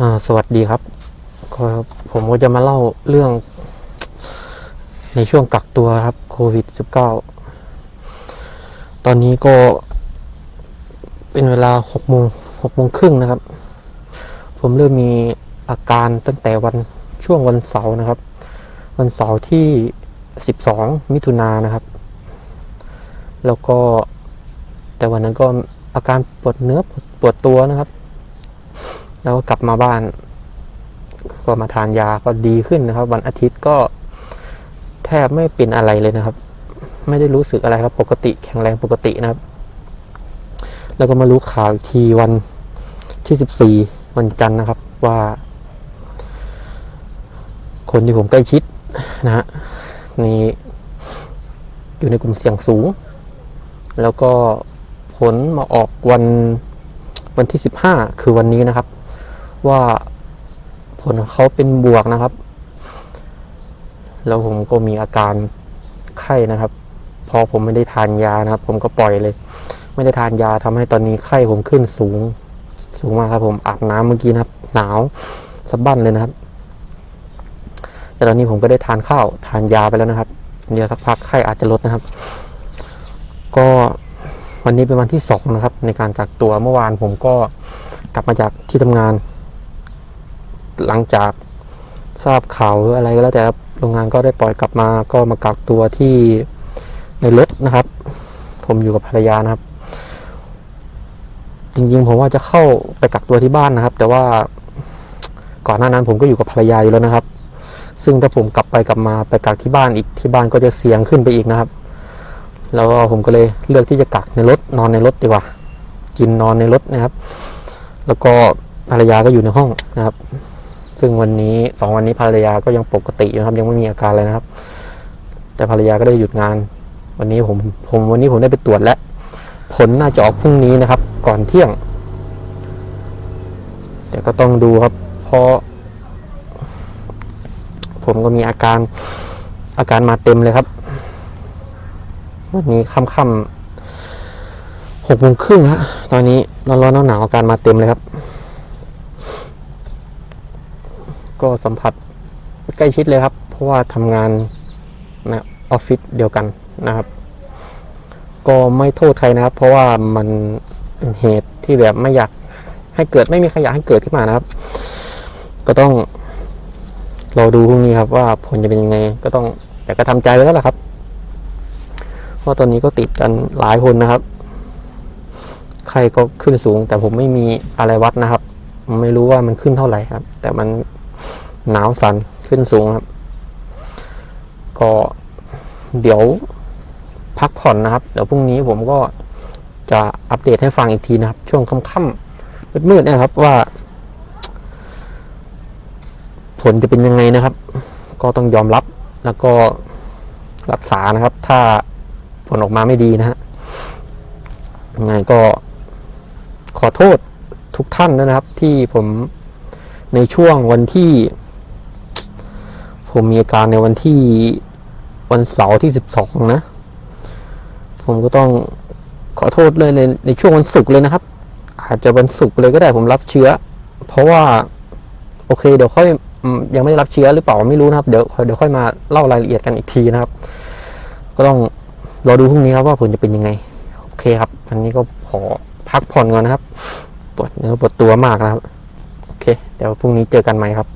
สวัสดีครับ ผมก็จะมาเล่าเรื่อง ในช่วงกักตัวครับโควิด -19 ตอนนี้ก็เป็นเวลาหกโมงหกโมงครึ่งนะครับ ผมเริ่มมีอาการตั้งแต่วันช่วงวันเสาร์นะครับ วันเสาร์ที่สิบองมิถุนายนนะครับ แล้วก็แต่วันนั้นก็อาการปวดเนื้อปวดตัวนะครับ แล้วก็กลับมาบ้าน ก็มาทานยาก็ดีขึ้นนะครับ วันอาทิตย์ก็แทบไม่เป็นอะไรเลยนะครับ ไม่ได้รู้สึกอะไรครับ ปกติแข็งแรงปกตินะครับ แล้วก็มารู้ข่าวอีกทีวันที่สิบสี่วันจันทร์นะครับว่า คนที่ผมใกล้ชิดนะฮะมีอยู่ในกลุ่มเสี่ยงสูง แล้วก็ผลมาออกวันวันที่สิบห้าคือวันนี้นะครับ ว่าผลของเขาเป็นบวกนะครับ แล้วผมก็มีอาการไข้นะครับ พอผมไม่ได้ทานยานะครับ ผมก็ปล่อยเลย ไม่ได้ทานยาทำให้ตอนนี้ไข้ผมขึ้นสูง สูงมากครับ ผมอาบน้ำเมื่อกี้นะครับ หนาวสะบั้นเลยนะครับ แต่ตอนนี้ผมก็ได้ทานข้าวทานยาไปแล้วนะครับ เดี๋ยวสักพักไข้อาจจะลดนะครับ ก็วันนี้เป็นวันที่สองนะครับ ในการกักตัวเมื่อวานผมก็กลับมาจากที่ทำงาน หลังจากทราบข่าวอะไรก็แล้วแต่ครับโรงงานก็ได้ปล่อยกลับมาก็มากักตัวที่ในรถนะครับ ผมอยู่กับภรรยานะครับ จริงๆ ผมว่าจะเข้าไปกักตัวที่บ้านนะครับ แต่ว่าก่อนหน้านั้นผมก็อยู่กับภรรยาอยู่แล้วนะครับ ซึ่งถ้าผมกลับไปกลับมาไปกักที่บ้านอีกที่บ้านก็จะเสี่ยงขึ้นไปอีกนะครับ แล้วผมก็เลยเลือกที่จะกักในรถนอนในรถดีกว่า กินนอนในรถนะครับ แล้วก็ภรรยาก็อยู่ในห้องนะครับ ซึ่งวันนี้สองวันนี้ภรรยาก็ยังปกติอยู่นะครับ ยังไม่มีอาการอะไรนะครับ แต่ภรรยาก็ได้หยุดงาน วันนี้ผมผมวันนี้ผมได้ไปตรวจแล้ว ผลน่าจะออกพรุ่งนี้นะครับ ก่อนเที่ยง แต่ก็ต้องดูครับ เพราะ ผมก็มีอาการอาการมาเต็มเลยครับ วันนี้ค่ำๆหกโมงครึ่งฮะตอนนี้ร้อนๆหนาวๆอาการมาเต็มเลยครับ ก็สัมผัสใกล้ชิดเลยครับ เพราะว่าทำงานในออฟฟิศเดียวกันนะครับ ก็ไม่โทษใครนะครับ เพราะว่ามันเป็นเหตุที่แบบไม่อยากให้เกิดไม่มีใครอยากให้เกิดขึ้นมานะครับ ก็ต้องรอดูพรุ่งนี้ครับ ว่าผลจะเป็นยังไง ก็ต้องแต่ก็ทำใจไว้แล้วล่ะครับ เพราะตอนนี้ก็ติดกันหลายคนนะครับ ใครก็ขึ้นสูง แต่ผมไม่มีอะไรวัดนะครับ ไม่รู้ว่ามันขึ้นเท่าไหร่ครับ แต่มัน หนาวสันขึ้นสูงครับ ก็เดี๋ยวพักผ่อนนะครับ เดี๋ยวพรุ่งนี้ผมก็จะอัปเดตให้ฟังอีกทีนะครับ ช่วงค่ำๆมืดๆเนะครับว่า ผลจะเป็นยังไงนะครับ ก็ต้องยอมรับแล้วก็รักษานะครับ ถ้าผลออกมาไม่ดีนะฮะยังไงก็ขอโทษทุกท่านนะครับ ที่ผมในช่วงวันที่ ผมมีอาการในวันที่วันเสาร์ที่สิบสองนะ ผมก็ต้องขอโทษเลยในในช่วงวันศุกร์เลยนะครับ อาจจะวันศุกร์เลยก็ได้ผมรับเชื้อ เพราะว่า โอเค เดี๋ยวค่อยยังไม่ได้รับเชื้อหรือเปล่าไม่รู้นะครับ เดี๋ยวเดี๋ยวค่อยมาเล่ารายละเอียดกันอีกทีนะครับ ก็ต้องรอดูพรุ่งนี้ครับว่าผลจะเป็นยังไง โอเคครับวันนี้ก็ขอพักผ่อนก่อนนะครับปวดเนื้อปวดตัวมากนะครับ โอเค เดี๋ยวพรุ่งนี้เจอกันใหม่ครับ